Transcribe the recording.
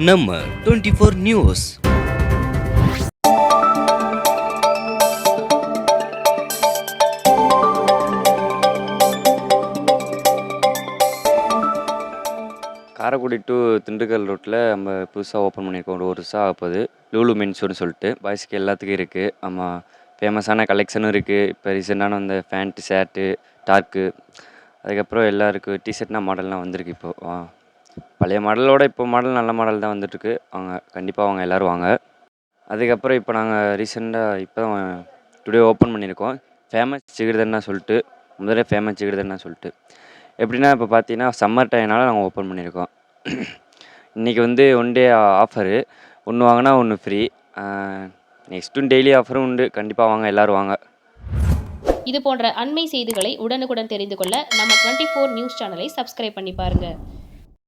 நம்ம twenty four news Karaikudi to Dindigul ரோட்டில் நம்ம புதுசாக ஓப்பன் பண்ணியிருக்கோம் ஒரு ஒரு வருஷம் ஆகப்போகுது லூலு மென்ஷூர்னு சொல்லிட்டு பாய்ஸ்க்கு எல்லாத்துக்கும் இருக்குது ஆமாம் ஃபேமஸான கலெக்ஷனும் இருக்குது இப்போ ரீசெண்டான அந்த ஃபேண்ட்டு ஷர்ட்டு டார்க்கு அதுக்கப்புறம் எல்லாருக்கும் டிஷர்ட்னா மாடல்லாம் வந்திருக்கு இப்போது பழைய மாடலோட இப்போ மாடல் நல்ல மாடல் தான் வந்துட்டுருக்கு. அவங்க கண்டிப்பாக அவங்க எல்லோரும் வாங்க. அதுக்கப்புறம் இப்போ நாங்கள் ரீசெண்டாக இப்போ தான் டுடே ஓப்பன் பண்ணியிருக்கோம். ஃபேமஸ் சிகிர்தன்னா சொல்லிட்டு முதல்ல ஃபேமஸ் சிகிர்தன்னா சொல்லிட்டு. எப்படின்னா இப்போ பார்த்தீங்கன்னா சம்மர் டைம்னால நாங்கள் ஓப்பன் பண்ணியிருக்கோம். இன்றைக்கி வந்து ஒன் டே ஆஃபரு ஒன்று வாங்கினா ஒன்று ஃப்ரீ நெக்ஸ்ட்டும் டெய்லி ஆஃபரும் உண்டு. கண்டிப்பாக வாங்க எல்லோரும் வாங்க. இது போன்ற அண்மை செய்திகளை உடனுக்குடன் தெரிந்து கொள்ள நம்ம டுவெண்ட்டி ஃபோர் நியூஸ் சேனலை சப்ஸ்கிரைப் பண்ணி பாருங்கள்